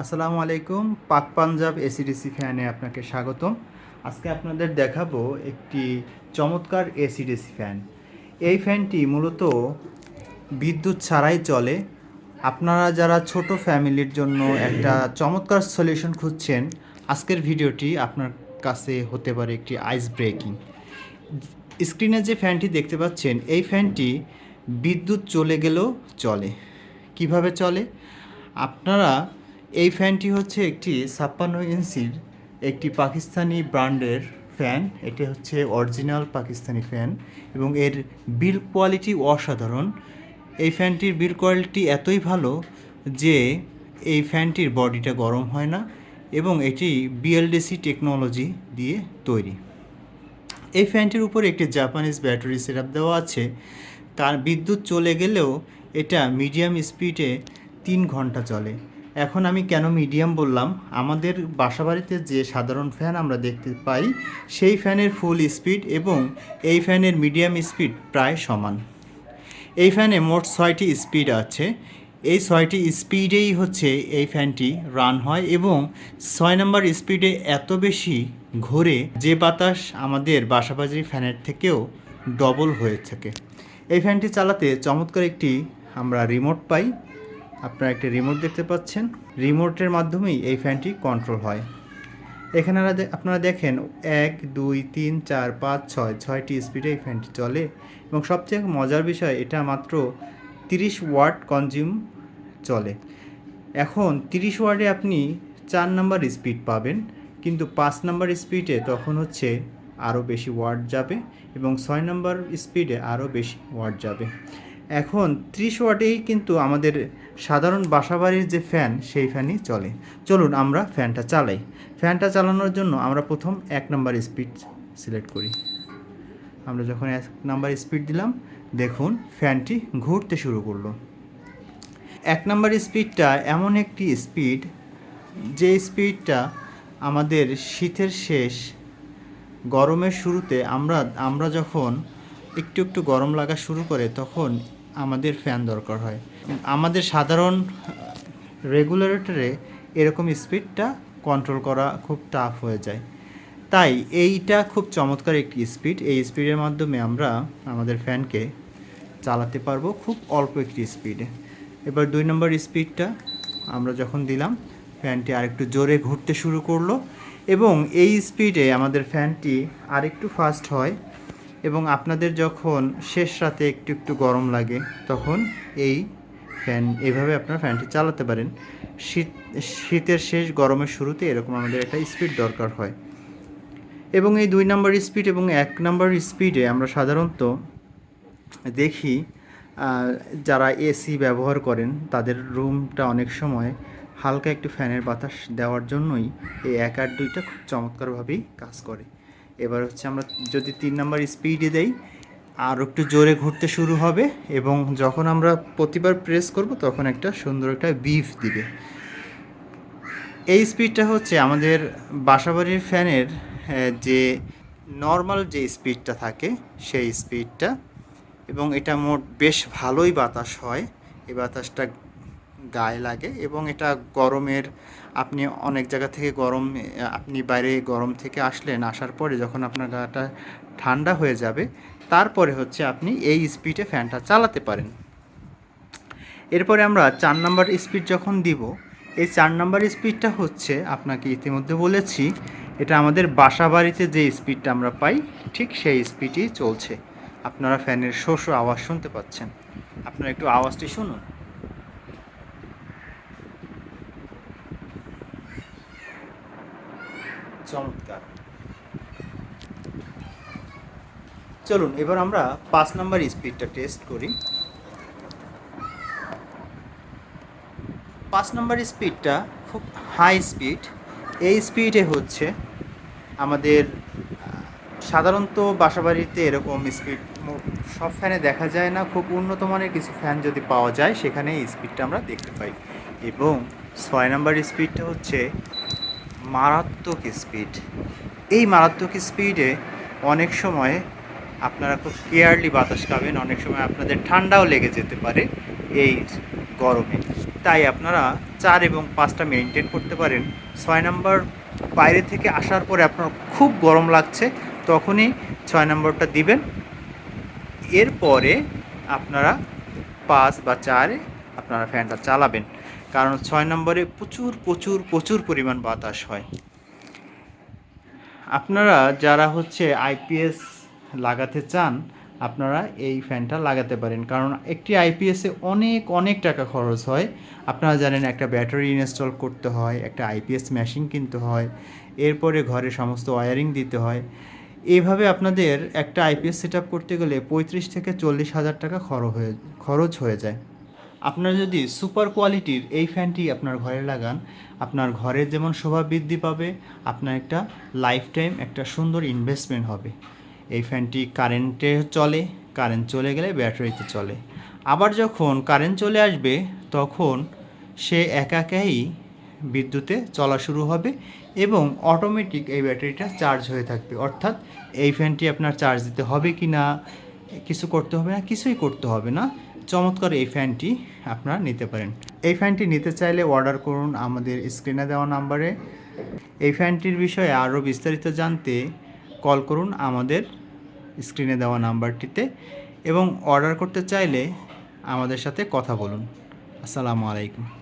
আসসালামু আলাইকুম, পাক পাঞ্জাব এসিডিসি ফ্যানে আপনাকে স্বাগতম। আজকে আপনাদের দেখাবো একটি চমৎকার এসিডিসি ফ্যান। এই ফ্যানটি মূলত বিদ্যুৎ ছাড়াই চলে। আপনারা যারা ছোট ফ্যামিলির জন্য একটা চমৎকার সলিউশন খুঁজছেন, আজকের ভিডিওটি আপনার কাছে হতে পারে একটি আইস ব্রেকিং। স্ক্রিনে যে ফ্যানটি দেখতে পাচ্ছেন, এই ফ্যানটি বিদ্যুৎ চলে গেলেও চলে। কীভাবে চলে? আপনারা এই ফ্যানটি হচ্ছে একটি ছাপ্পান্ন ইঞ্চির একটি পাকিস্তানি ব্র্যান্ডের ফ্যান। এটি হচ্ছে অরিজিনাল পাকিস্তানি ফ্যান এবং এর বিল কোয়ালিটি অসাধারণ। এই ফ্যানটির বিল কোয়ালিটি এতই ভালো যে এই ফ্যানটির বডিটা গরম হয় না এবং এটি বিএলডিসি টেকনোলজি দিয়ে তৈরি। এই ফ্যানটির উপরে একটি জাপানিজ ব্যাটারি সেটআপ দেওয়া আছে। তার বিদ্যুৎ চলে গেলেও এটা মিডিয়াম স্পিডে তিন ঘণ্টা চলে। এখন আমি কেন মিডিয়াম বললাম? আমাদের বাসাবাড়িতে যে সাধারণ ফ্যান আমরা দেখতে পাই, সেই ফ্যানের ফুল স্পিড এবং এই ফ্যানের মিডিয়াম স্পিড প্রায় সমান। এই ফ্যানে মোট ছয়টি স্পিড আছে। এই ছয়টি স্পিডেই হচ্ছে এই ফ্যানটি রান হয় এবং ছয় নম্বর স্পিডে এত বেশি ঘোরে যে বাতাস আমাদের বাসাবাড়ির ফ্যানের থেকেও ডবল হয়ে থাকে। এই ফ্যানটি চালাতে চমৎকার একটি আমরা রিমোট পাই। আপনারা একটি রিমোট দেখতে পাচ্ছেন। রিমোটের মাধ্যমেই এই ফ্যানটি কন্ট্রোল হয়। এখানে আপনারা দেখেন এক, দুই, তিন, চার, পাঁচ, ছয়, ছয়টি স্পিডে এই ফ্যানটি চলে এবং সবচেয়ে মজার বিষয়, এটা মাত্র তিরিশ ওয়াট কনজিউম চলে। এখন তিরিশ ওয়ার্ডে আপনি চার নাম্বার স্পিড পাবেন, কিন্তু পাঁচ নাম্বার স্পিডে তখন হচ্ছে আরও বেশি ওয়ার্ড যাবে এবং ছয় নাম্বার স্পিডে আরও বেশি ওয়ার্ড যাবে। এখন ত্রিশ ওয়াটেই কিন্তু আমাদের সাধারণ বাসাবাড়ির যে ফ্যান, সেই ফ্যানই চলে। চলুন আমরা ফ্যানটা চালাই। ফ্যানটা চালানোর জন্য আমরা প্রথম এক নাম্বার স্পিড সিলেক্ট করি। আমরা যখন এক নাম্বার স্পিড দিলাম, দেখুন ফ্যানটি ঘুরতে শুরু করল। এক নাম্বার স্পিডটা এমন একটি স্পিড, যে স্পিডটা আমাদের শীতের শেষ, গরমের শুরুতে আমরা আমরা যখন একটু একটু গরম লাগা শুরু করে, তখন আমাদের ফ্যান দরকার হয়। আমাদের সাধারণ রেগুলেটরে এরকম স্পিডটা কন্ট্রোল করা খুব টাফ হয়ে যায়। তাই এইটা খুব চমৎকার একটি স্পিড এই স্পিডের মাধ্যমে আমরা আমাদের ফ্যানকে চালাতে পারব খুব অল্প একটি স্পিডে এবার দুই নম্বর স্পিডটা আমরা যখন দিলাম ফ্যানটি আরেকটু জোরে ঘুরতে শুরু করল এবং এই স্পিডে আমাদের ফ্যানটি আরেকটু ফাস্ট হয়। এবং আপনাদের যখন শেষ রাতে একটু একটু গরম লাগে, তখন এই ফ্যান এভাবে আপনার ফ্যানটি চালাতে পারেন। শীত, শীতের শেষ গরমের শুরুতে এরকম আমাদের একটা স্পিড দরকার হয়। এবং এই দুই নাম্বার স্পিড এবং এক নাম্বার স্পিডে আমরা সাধারণত দেখি যারা এসি ব্যবহার করেন, তাদের রুমটা অনেক সময় হালকা একটু ফ্যানের বাতাস দেওয়ার জন্যই এই এক আর দুইটা খুব চমৎকারভাবেই কাজ করে। এবার হচ্ছে আমরা যদি তিন নাম্বার স্পিডে দেই, আর একটু জোরে ঘুরতে শুরু হবে এবং যখন আমরা প্রতিবার প্রেস করব, তখন একটা সুন্দর একটা বিফ দিবে। এই স্পিডটা হচ্ছে আমাদের বাসাবাড়ির ফ্যানের যে নর্মাল যে স্পিডটা থাকে, সেই স্পিডটা এবং এটা মোট বেশ ভালোই বাতাস হয়। এই বাতাসটা গায়ে লাগে এবং এটা গরমের, আপনি অনেক জায়গা থেকে গরম আপনি বাইরে গরম থেকে আসলেন, আসার পরে যখন আপনার গাটা ঠান্ডা হয়ে যাবে, তারপরে হচ্ছে আপনি এই স্পিডে ফ্যানটা চালাতে পারেন। এরপরে আমরা চার নাম্বার স্পিড যখন দিব, এই চার নাম্বার স্পিডটা হচ্ছে, আপনাকে ইতিমধ্যে বলেছি, এটা আমাদের বাসা বাড়িতে যে স্পিডটা আমরা পাই, ঠিক সেই স্পিডই চলছে। আপনারা ফ্যানের শো শো আওয়াজ শুনতে পাচ্ছেন। আপনারা একটু আওয়াজটি শুনুন। চমৎকার। চলুন, এবার আমরা পাঁচ নাম্বার স্পিডটা টেস্ট করি। পাঁচ নাম্বার স্পিডটা খুব হাই স্পিড এই স্পিডে হচ্ছে আমাদের সাধারণত বাসাবাড়িতে এরকম স্পিড সব ফ্যানে দেখা যায় না। খুব উন্নত মানের কিছু ফ্যান যদি পাওয়া যায়, সেখানে এই স্পিডটা আমরা দেখতে পাই। এবং ছয় নাম্বার স্পিডটা হচ্ছে মারাত্মক স্পিড এই মারাত্মক স্পিডে অনেক সময় আপনারা খুব কেয়ারলি বাতাস খাবেন অনেক সময় আপনাদের ঠান্ডাও লেগে যেতে পারে এই গরমে। তাই আপনারা চার এবং পাঁচটা মেনটেন করতে পারেন। ছয় নম্বর বাইরে থেকে আসার পরে আপনার খুব গরম লাগছে, তখনই ছয় নম্বরটা দিবেন। এরপরে আপনারা পাঁচ বা চারে আপনারা ফ্যানটা চালাবেন। কারণ ছয় নম্বরে প্রচুর প্রচুর প্রচুর পরিমাণ বাতাস হয়। আপনারা যারা হচ্ছে আইপিএস লাগাতে চান, আপনারা এই ফ্যানটা লাগাতে পারেন। কারণ একটি আইপিএসে অনেক অনেক টাকা খরচ হয়। আপনারা জানেন একটা ব্যাটারি ইনস্টল করতে হয়, একটা আইপিএস মেশিন কিনতে হয়, এরপরে ঘরে সমস্ত ওয়ারিং দিতে হয়। এইভাবে আপনাদের একটা আইপিএস সেট করতে গেলে পঁয়ত্রিশ থেকে চল্লিশ হাজার টাকা খরচ হয়ে খরচ হয়ে যায়। আপনারা যদি সুপার কোয়ালিটির এই ফ্যানটি আপনার ঘরে লাগান, আপনার ঘরের যেমন শোভা বৃদ্ধি পাবে, আপনার একটা লাইফ টাইম একটা সুন্দর ইনভেস্টমেন্ট হবে। এই ফ্যানটি কারেন্টে চলে কারেন্ট চলে গেলে ব্যাটারিতে চলে। আবার যখন কারেন্ট চলে আসবে, তখন সে একাকাই বিদ্যুতে চলা শুরু হবে এবং অটোমেটিক এই ব্যাটারিটা চার্জ হয়ে থাকবে। অর্থাৎ এই ফ্যানটি আপনার চার্জ দিতে হবে কি না কিছু করতে হবে না, কিছুই করতে হবে না। চমৎকার এই ফ্যানটি আপনারা নিতে পারেন। এই ফ্যানটি নিতে চাইলে অর্ডার করুন আমাদের স্ক্রিনে দেওয়া নাম্বারে এই ফ্যানটির বিষয়ে আরও বিস্তারিত জানতে কল করুন আমাদের স্ক্রিনে দেওয়া নাম্বারটিতে এবং অর্ডার করতে চাইলে আমাদের সাথে কথা বলুন। আসসালামু আলাইকুম।